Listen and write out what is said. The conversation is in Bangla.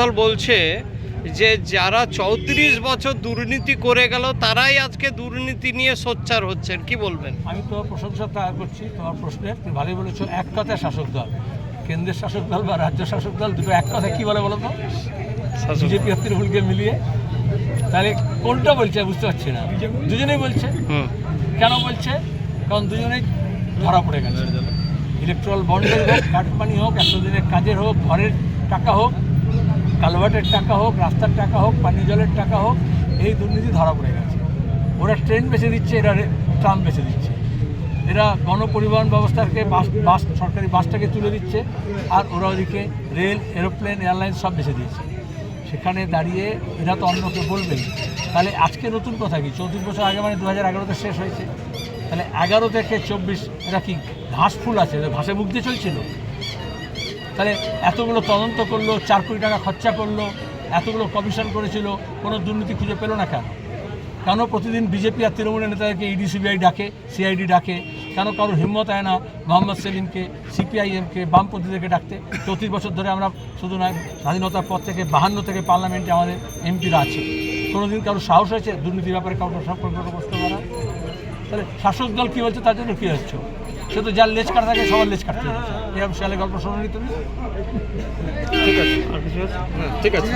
দল বলছে যে যারা চৌত্রিশ বছর দুর্নীতি করে গেল তারাই আজকে দুর্নীতি নিয়ে সোচ্চার হচ্ছেন। কি বলবেন? আমি তোমার প্রশংসা তার করছি তোমার প্রশ্নের তুমি ভালোই বলেছ এক কথায় শাসক দল। কেন্দ্রের শাসক দল বা রাজ্য শাসক দল দুটো এক কথায় কী বলে বলো তো? বিজেপি আর তৃণমূলকে মিলিয়ে। তাহলে কোনটা বলছে বুঝতে পারছি না। দুজনেই বলছে। কেন বলছে? কারণ দুজনেই ধরা পড়ে গেছে। ইলেকট্রাল বন্ডের হোক কাটমানি হোক একশো দিনের কাজের হোক ঘরের টাকা হোক কালভার্টের টাকা হোক, রাস্তার টাকা হোক, পানীয় জলের টাকা হোক, এই দুর্নীতি ধরা পড়ে গেছে। ওরা ট্রেন বেছে দিচ্ছে, এরা ট্রাম বেছে দিচ্ছে। এরা গণপরিবহন ব্যবস্থাকে বাস বাস, সরকারি বাসটাকে তুলে দিচ্ছে, আর ওরা ওদিকে রেল, এরোপ্লেন, এয়ারলাইন সব বেছে দিয়েছে। সেখানে দাঁড়িয়ে এরা তো অন্যকে বলবেই। তাহলে আজকে নতুন কথা কি? চৌত্রিশ বছর আগে মানে দু হাজার এগারোতে শেষ হয়েছে। তাহলে এগারো থেকে চব্বিশ, এরা কি ঘাস ফুল আছে? ঘাসে মুখ দিয়ে চলছিল? তাহলে এতগুলো তদন্ত করল, চার কোটি টাকা খরচা করল, এতগুলো কমিশন করেছিল, কোনো দুর্নীতি খুঁজে পেল না কেন? কেন প্রতিদিন বিজেপি আর তৃণমূলের নেতাদেরকে ইডি সিবিআই ডাকে সিআইডি ডাকে? কেন কারোর হিম্মত হয় না মোহাম্মদ সেলিমকে সিপিআইএমকে বামপন্থীদেরকে ডাকতে? চৌত্রিশ বছর ধরে আমরা শুধু নয়, স্বাধীনতার পর থেকে বাহান্ন থেকে পার্লামেন্টে আমাদের এমপিরা আছে। কোনোদিন কারোর সাহস হয়েছে দুর্নীতির ব্যাপারে কাউকে সম্পর্কগ্রস্ত করা? তাহলে শাসক দল কী বলছে তার জন্য কী হচ্ছে? তো যার লেজ কাটা থাকে সবার লেজ কাটতে এরকম শেয়ালে গল্প শোনি তুমি? ঠিক আছে? হ্যাঁ, ঠিক আছে।